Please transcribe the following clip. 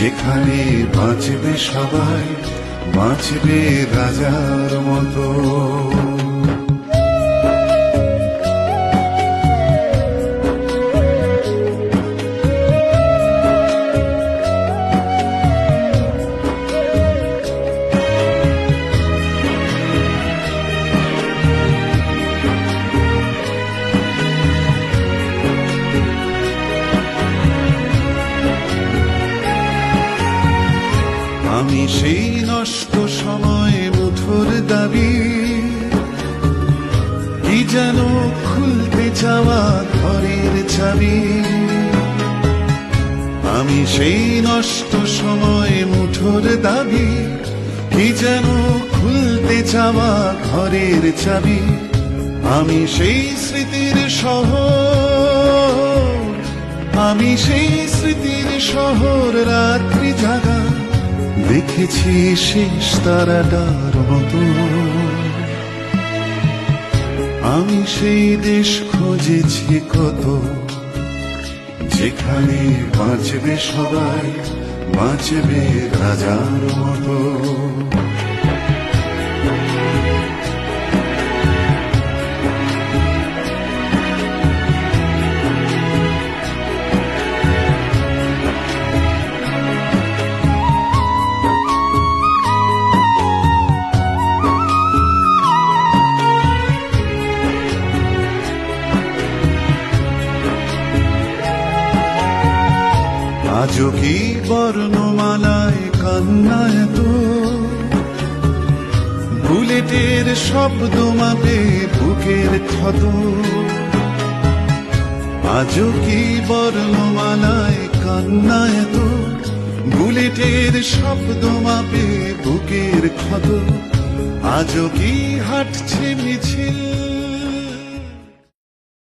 যেখানে বাঁচবে সবাই বাঁচবে রাজার মতো। আমি সেই নষ্ট সময় মুঠোর দাবি। কি যেন খুলতে চাওয়া ঘরের চাবি আমি সেই নষ্ট সময় মুঠোর দাবি। কি যেন খুলতে চাওয়া ঘরের চাবি আমি সেই স্মৃতির শহর। আমি সেই স্মৃতির শহর জাগা দেখেছি শেষ তারাটার মতো। আমি সেই দেশ খুঁজেছি কত, যেখানে বাঁচবে সবাই, বাঁচবে রাজার মতো। আজও কি বর্ণমালায় কান্নায় তো বুলেটের শব্দ মাপে বুকের ক্ষত আজও কি বর্ণমালায় কান্নায় তো বুলেটের শব্দ মাপে বুকের ক্ষত আজও কি হাঁটছে মিছিল